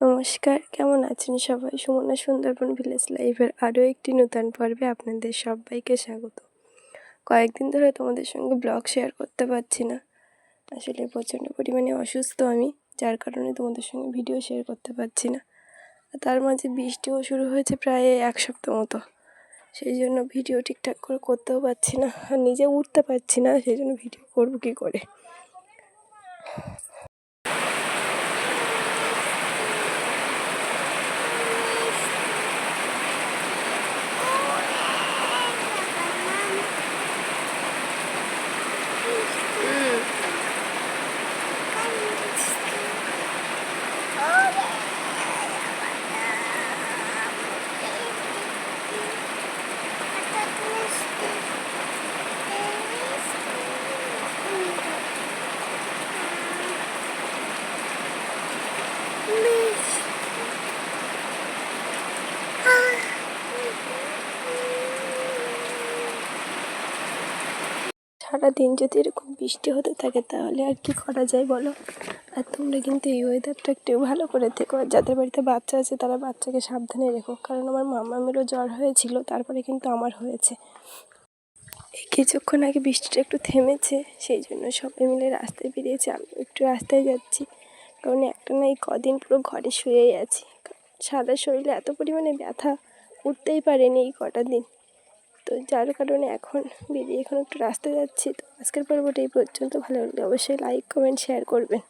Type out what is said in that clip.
নমস্কার, কেমন আছেন সবাই? সুমনা সুন্দরবন ভিলেজ লাইফের আরও একটি নতুন পর্বে আপনাদের সবাইকে স্বাগত। কয়েকদিন ধরে তোমাদের সঙ্গে ব্লগ শেয়ার করতে পারছি না। আসলে প্রচণ্ড পরিমাণে অসুস্থ আমি, যার কারণে তোমাদের সঙ্গে ভিডিও শেয়ার করতে পারছি না। তার মাঝে বৃষ্টিও শুরু হয়েছে প্রায় এক সপ্তাহ মতো। সেই জন্য ভিডিও ঠিকঠাক করে করতেও পারছি না আর নিজে উঠতে পারছি না, সেই জন্য ভিডিও করব কী করে? সারাদিন যদি এরকম বৃষ্টি হতে থাকে তাহলে আর কি করা যায় বলো? আর তোমরা কিন্তু এই ওয়েদারটা একটু ভালো করে থেকো। আর যাদের বাড়িতে বাচ্চা আছে তারা বাচ্চাকে সাবধানে রেখো। কারণ আমার মামামেরও জ্বর হয়েছিল, তারপরে কিন্তু আমার হয়েছে। এই কিছুক্ষণ আগে বৃষ্টিটা একটু থেমেছে, সেই জন্য সবাই মিলে রাস্তায় বেরিয়েছে। আমি একটু রাস্তায় যাচ্ছি। কারণ একটা না এই কদিন পুরো ঘরে শুয়েই আছি। সারা শরীরে এত পরিমাণে ব্যথা উঠতেই পারেনি এই কটা দিন। তো যার কারণে এখন বেরিয়ে এখন একটু রাস্তায় যাচ্ছি, তো আজকের পর্বটা এই পর্যন্ত। ভালো লাগলে অবশ্যই লাইক কমেন্ট শেয়ার করবেন।